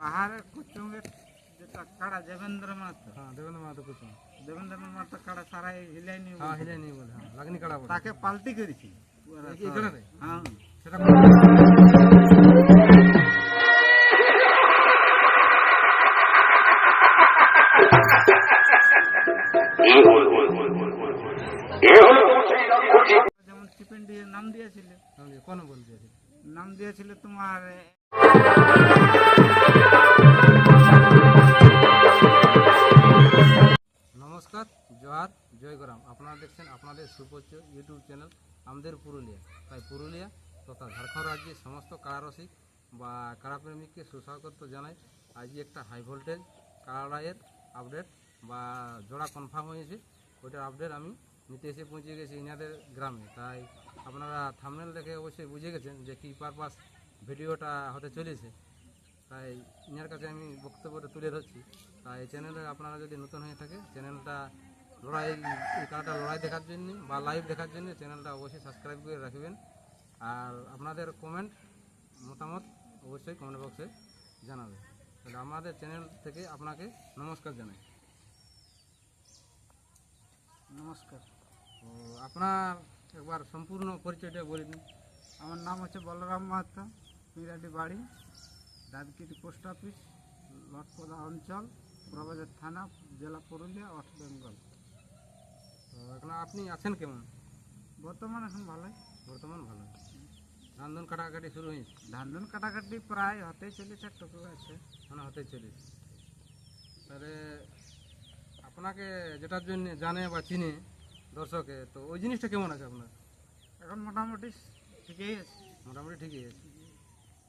পাহাড়ের কুচুঙ্গের যেটা কাড়া দেবেন্দ্র মাহাতো। হ্যাঁ দেবেন্দ্র মাহাতো কুচুম। দেবেন্দ্র মাহাতো কাড়া সারাই হিলাইনি হ্যাঁ হিলে নিয়ে বলে হ্যাঁ লাগনি কাড়া বলে তাকে পাল্টি করেছি। হ্যাঁ। সেটা যেমন নাম দিয়েছিল। কোন আছে নাম দিয়েছিল তোমার নমস্কার, জোহার জয়গ্রাম আপনারা দেখছেন আপনাদের সুপরিচ ইউটিউব চ্যানেল আমাদের পুরুলিয়া। তাই পুরুলিয়া তথা ঝাড়খণ্ড রাজ্যের সমস্ত কারারসিক বা কারাপ্রেমিককে সুস্বাগত জানাই। আজকে একটা হাই ভোল্টেজ কারাড়াইয়ের আপডেট বা জোড়া কনফার্ম হয়েছে। ওইটার আপডেট আমি নিতে এসে পৌঁছে গেছি ইনাদের গ্রামে। তাই আপনারা থামনেল দেখে অবশ্যই বুঝে গেছেন যে কী পারপাস ভিডিওটা হতে চলেছে। তাই ইনার কাছে আমি বক্তব্যটা তুলে ধরছি। তাই এই চ্যানেলে আপনারা যদি নতুন হয়ে থাকে চ্যানেলটা লড়াই এই খেলাটা লড়াই দেখার জন্য বা লাইভ দেখার জন্য চ্যানেলটা অবশ্যই সাবস্ক্রাইব করে রাখবেন। আর আপনাদের কমেন্ট মতামত অবশ্যই কমেন্ট বক্সে জানাবেন। তাহলে আমাদের চ্যানেল থেকে আপনাকে নমস্কার জানাই। নমস্কার। তো আপনার একবার সম্পূর্ণ পরিচয়টা বলে দিন। আমার নাম হচ্ছে বলরাম মাহাতো। মিরাডি বাড়ি দাদগিরি পোস্ট অফিস লটপদা অঞ্চল প্রবাজার থানা জেলা পুরুলিয়া ওয়েস্ট বেঙ্গল। তো এখন আপনি আছেন কেমন? বর্তমান এখন ভালোই। বর্তমান ভালো। রান্ধন কাটাকাটি শুরু হয়েছে? ধান ধুন কাটাকাটি প্রায় হতেই চলেছে টুকু আছে। মানে হতে চলেছে। তাহলে আপনাকে যেটার জন্য জানে বা চিনে দর্শকে তো ওই জিনিসটা কেমন আছে আপনার? এখন মোটামুটি ঠিকই আছে। মোটামুটি ঠিকই আছে।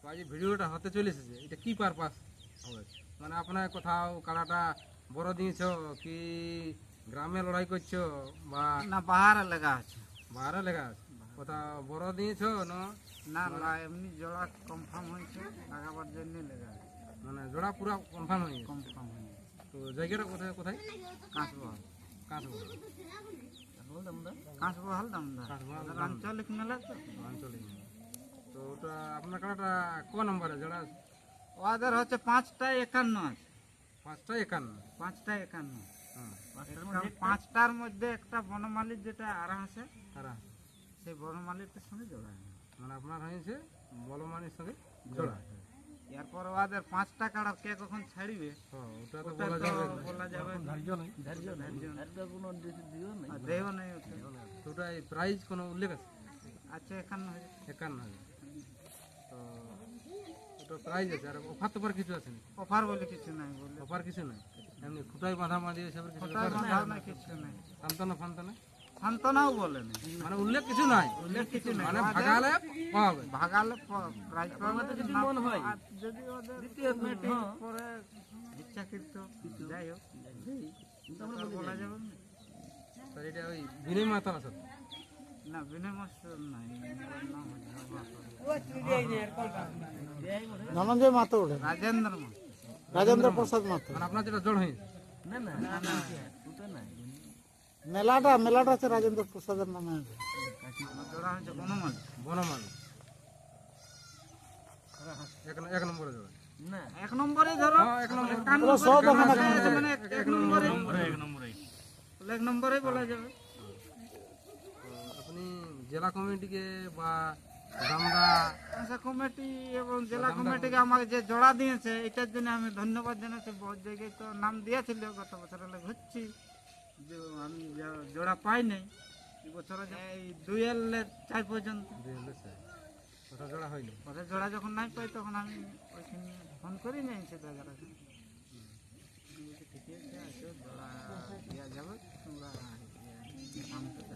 তো আজ ভিডিওটা হতে চলেছে যে এটা কী পারপাস হবে মানে আপনার কোথাও কাড়াটা বড় দিয়েছ কি গ্রামে লড়াই করছ বা না বাহারে লেগা আছে। বাইরে লেখা আছে? কোথাও বড় দিয়েছ না? না না এমনি জোড়া কনফার্ম হয়েছে লাগাবার জন্য লেগা মানে জোড়া পুরো কনফার্ম হয়ে কনফার্ম হয়েছে তো জায়গাটা কোথায় কোথায়? কাঁচবহাল। কাঁচবো কাঁচবহাল কাঁচবহাল। ওদের আঞ্চলিক মেলা তো। আঞ্চলিক তো ওটা আপনার কাড়াটা ক নম্বরে ওদের হচ্ছে পাঁচটা একান্ন আছে। পাঁচটা একান্ন। পাঁচটা একান্ন। হ্যাঁ পাঁচটার মধ্যে একটা বনমালিক যেটা আরাম আছে তারা সেই সঙ্গে জোড়া মানে আপনার হয়েছে সঙ্গে জোড়া এরপর ওদের পাঁচটা কাড়া কে কখন ছাড়িবে হ্যাঁ ওটা তো বলা যাবে বলা যাবে ধার্য নেই। ধার্য ধার্য আর দেহ নেই ওকে তো ওটা এই প্রাইস কোনো উল্লেখ আছে? আচ্ছা একান্ন হাজার একান্ন হাজার তো ওটা প্রাইস আছে আর অফার তোফার কিছু আছে না অফার বলে কিছু নাই বলে। অফার কিছু নাই। এমনি খুঁটাই বাঁধা এসবের কিছু? না নাই সান্তানা ফান্তানা সান্ত্বনাও বলে না মানে উল্লেখ কিছু নাই। উল্লেখ কিছু নাই। মানে ভাগালে ভাগালে প্রাইজ পাবে যদি মন হয়। যদি ওদের meeting পরে ইচ্ছাকৃত যাই হোক। বলা যাবে না। তার এটা ওই বিনয় মাতার আছে। না বিনয় মাস্টার নাই ধনঞ্জয় মাতো রাজেন্দ্র রাজেন্দ্র প্রসাদ মাতো মানে আপনার যেটা জড় হয়েছে না না না মেলাটা মেলাটা আছে রাজেন্দ্র প্রসাদের নামে বনমাল। বনমান এক এক নম্বরে না। এক নম্বরে ধরো। এক নম্বর। সব এক- নম্বরে। এক নম্বরে। বলা যাবে। জেলা কমিটিকে বা দামদা আশা কমিটি এবং জেলা কমিটিকে আমাকে যে জোড়া দিয়েছে এটার জন্য আমি ধন্যবাদ জানাচ্ছি। বহুত জায়গায় তো নাম দিয়েছিল গত বছর হলে ঘুরছি। যে আমি জোড়া পাই নাই এই বছর এই পর্যন্ত। ওটা জোড়া হয়নি। জোড়া যখন নাই পাই তখন আমি ওইখানে ফোন করি নাই সে ঠিকই আছে জোড়া দেওয়া যাবে তোমরা দেখো।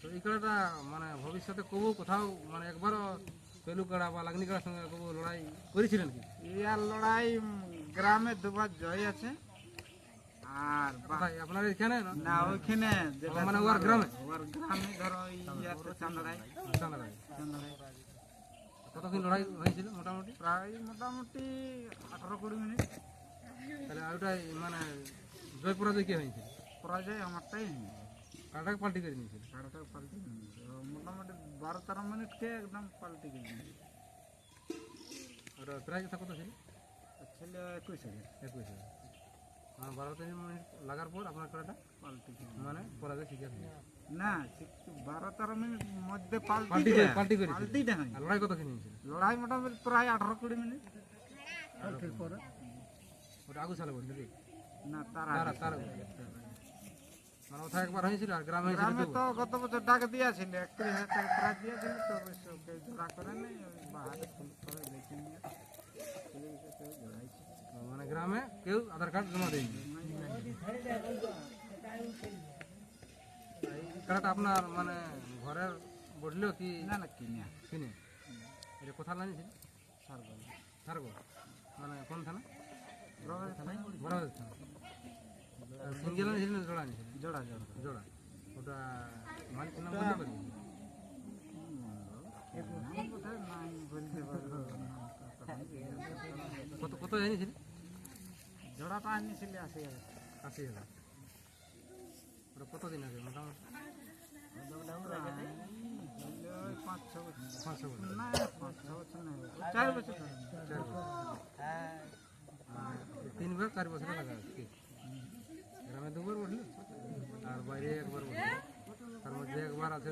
তো এই খেলাটা মানে ভবিষ্যতে কবু কোথাও মানে একবারও পেলু কাড়া বা লাগনি কাড়ার সঙ্গে কবু লড়াই করেছিলেন কি? ইয়ার লড়াই গ্রামে দুবার জয় আছে। আর আপনার এখানে না? ওইখানে মানে ওর গ্রামে? ওর গ্রামে ধরো ইয়াতে চান্দড়াই চাঁদাগাঁয়ে। চান্দড়াই কতক্ষণ লড়াই হয়েছিল মোটামুটি? প্রায় মোটামুটি আঠারো কুড়ি মিনিট। তাহলে ওইটাই মানে জয় পরাজয় কে হয়েছিল? পরাজয় আমারটাই হয়নি। কাটাকে পাল্টি করে নিয়েছিল সাড়েটা পাল্টে নিয়েছে। ও মোটামুটি বারো তেরো মিনিটকে একদম পাল্টে গেছে ওটা প্রায় কথা কত ছিল? ছিল একুশ হাজার। একুশ হাজার। বারো তেরো মিনিট লাগার পর আপনার কাড়াটা পাল্টি মানে পরাজয় শিকার না ঠিক বারো তেরো মিনিট মধ্যে পাল্টি পাল্টি করে-। পাল্টিটা হয় লড়াই কত খেয়ে নিয়েছিল লড়াই মোটামুটি প্রায় আঠারো কুড়ি মিনিট। পরে ওটা আগু সালে বলছিল না তার তারা। তারা মানে ওঠা একবার হয়েছিল আর গ্রামে গ্রামে তো গত বছর ডাক দিয়েছিল একত্রিশ হাজার টাকা প্রায় দিয়েছিল তো কেউ জোড়া করে নেই বাহারে করে দেখে নিয়ে। মানে গ্রামে কেউ আধার কার্ড জমা দেয়নি। এই কার্ডটা আপনার মানে ঘরের বসলেও কি না না কিনে কিনে? এটা কোথা লাগিয়েছিল সারগল। সারগো মানে কোন থানা? থানায়। থানা। সিঙ্গেল আনিয়েছিল জোড়া আনিয়েছিল জোড়া জোড়া জোড়া। ওটা মালিক নাম বলতে পারি। কত কত জানিয়েছিল জোড়াটা আনিয়েছিল আশি হাজার। আশি হাজার। ওটা কতদিন আগে? মোটামুটি? পাঁচ ছ বছর। পাঁচশো বছর না পাঁচ ছ বছর না। চার বছর। চার বছর। মানে তিনবার চার বছর। লাগা গ্রামে দুবার বসল আর বাইরে একবার তার মধ্যে একবার আছে।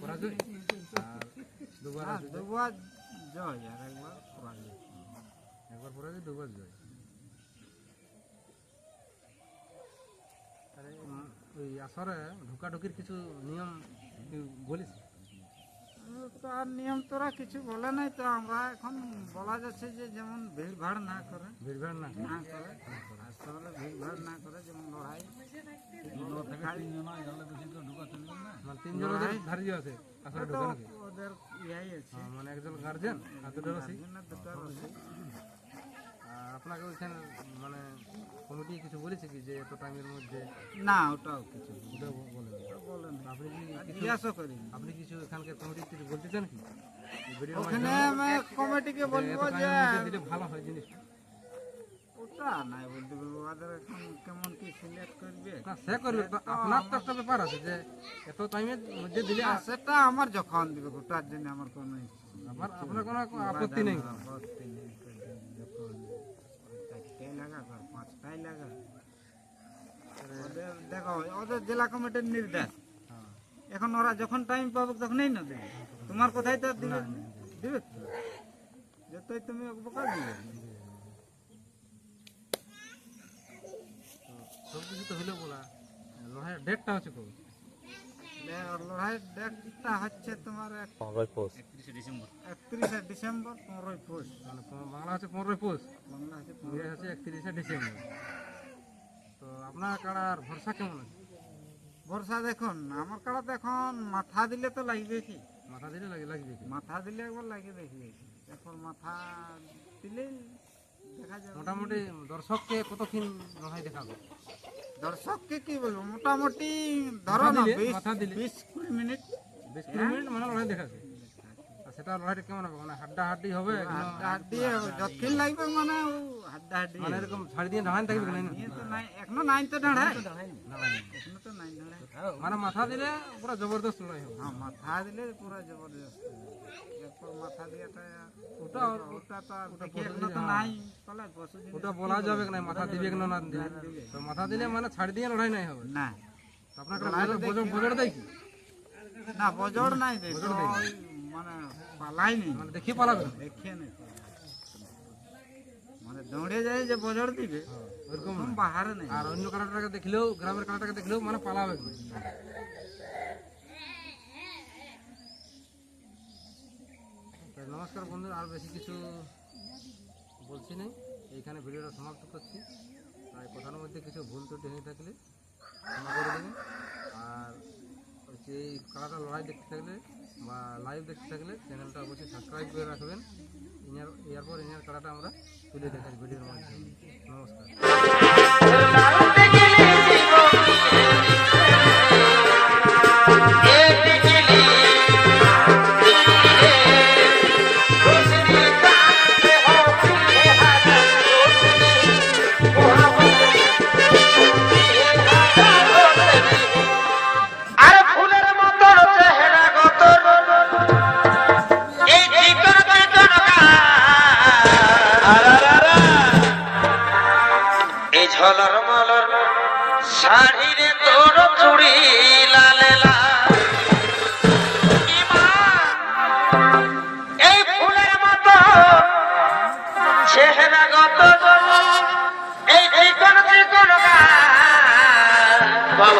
পরাজয় আর দুবার আছে দুবার জয় আর একবার পরাজয়। একবার পরাজয় দুবার জয়। ওই আসরে ঢুকাঢুকির কিছু নিয়ম বলিস? আর নিয়ম তোরা কিছু বলে নাই তো আমরা এখন বলা যাচ্ছে যে যেমন ভিড় ভাড় না করে ভিড়ভাড় না না করে আসলে ভিড় ভাড় না করে যেমন লড়াই। মানে ওদের ইয়াই আছে। মানে একজন গার্জেন আর দুটো রসিক দুটো রসিক। আপনাকে ওইখানে মানে কমিটি কিছু বলেছে কি যে এত টাইমের মধ্যে? না ওটাও কিছু না। বলেন। বলেন। আপনি কি জিজ্ঞাসা করিনি। আপনি কিছু এখানকার কমিটি কিছু বলতে চান কি? ওখানে আমি কমিটিকে বলব যে দিলে ভালো হয় জিনিসটা। ওটা নাই বলতে পারব। ওদের এখন কেমন কি সিলেক্ট করবে? না সে করবে। আপনার তো একটা ব্যাপার আছে যে এত টাইমের মধ্যে দিলে সেটা আমার যখন দিবে ওটার জন্য আমার কোনো আমার আপনার কোনো আপত্তি নেই। আপত্তি নেই যখন চারটাই লাগা আর লাগা ওদের দেখো ওদের জেলা কমিটির নির্দেশ। এখন ওরা যখন টাইম পাবো তখনই না দেবে। তোমার কোথায় তো দিবে দিবে? যতই তুমি দিবে। সব কিছু তো হইল বলা। লড়াইয়ের ডেটটা হচ্ছে কবে? লড়াইয়ের ডেটটা হচ্ছে তোমার একত্রিশে ডিসেম্বর। পনেরোই পৌষ। মানে বাংলা হচ্ছে পনেরোই পৌষ। বাংলা হচ্ছে ইংরেজি হচ্ছে একত্রিশে ডিসেম্বর। তো আপনার কাড়ার ভরসা কেমন আছে? বর্ষা দেখুন আমার কাড়াতে এখন মাথা দিলে তো লাগবে কি? মাথা দিলে লাগে লাগবে কি? মাথা দিলে একবার লাগে দেখবে এখন মাথা দিলেই মোটামুটি দর্শককে কতক্ষণ লড়াই দেখাবে? দর্শককে কি বলব? মোটামুটি ধরো না বিশ কুড়ি মিনিট। বেশ কুড়ি মিনিট মানে লড়াই দেখাবে। সেটা লড়াইটা কেমন হবে? মানে হাড্ডা হাড্ডি হবে। হাড্ডা হাড্ডি যতক্ষণ লাগবে মানে হাড্ডা হাড্ডি মানে এরকম ছাড়ি দিয়ে ঢাকান থাকবে না নাই। এখনও তো না, না। তো ঢাড়ায় মানে মাথা দিলে পুরো জবরদস্ত লড়াই হবে। হ্যাঁ মাথা দিলে পুরো জবরদস্ত। এরপর মাথা দিয়েটা ওটা ওটা তো এখনও তো নাই। বলে ওটা বলা যাবে না মাথা দিবে কি না দিবে? তো মাথা দিলে মানে ছাড়ি দিয়ে লড়াই নাই হবে। না। বজর বজর দেয় কি? না বজড় নাই ওই মানে মানে দেখি পালাবে না। নেই মানে দৌড়ে যায় যে দিবে ওরকম ওরকম বাহারে নেই। আর অন্য দেখলেও গ্রামের দেখলেও মানে পালাবে না। নমস্কার বন্ধু আর বেশি কিছু বলছি নেই। এইখানে ভিডিওটা সমাপ্ত করছি। তাই কথার মধ্যে কিছু ভুল ত্রুটি হয়ে থাকলে ক্ষমা করে দেবেন। আর এই কাটা লড়াই দেখতে থাকলে বা লাইভ দেখতে থাকলে চ্যানেলটা অবশ্যই সাবস্ক্রাইব করে রাখবেন। ইনার এরপর ইনার কাটাটা আমরা তুলে দেখাই ভিডিওর মাধ্যমে।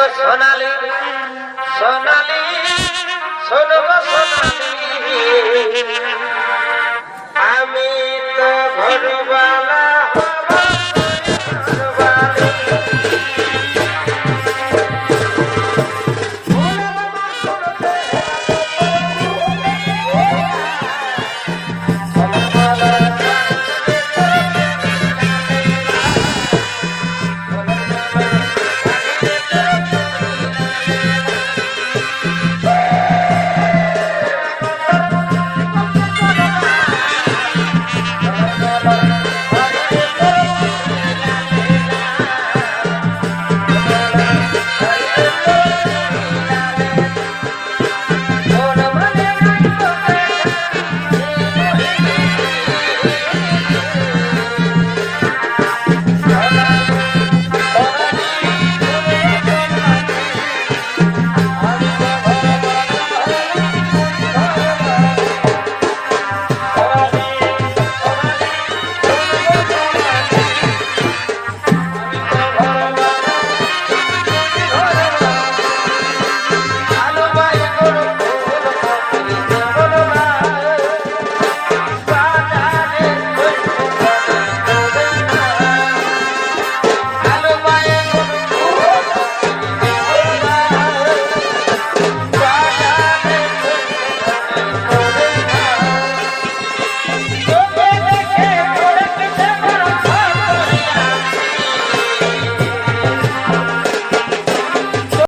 গো সোনালি সোনালি শোনো গো সোনালি। আমি তো ঘরবা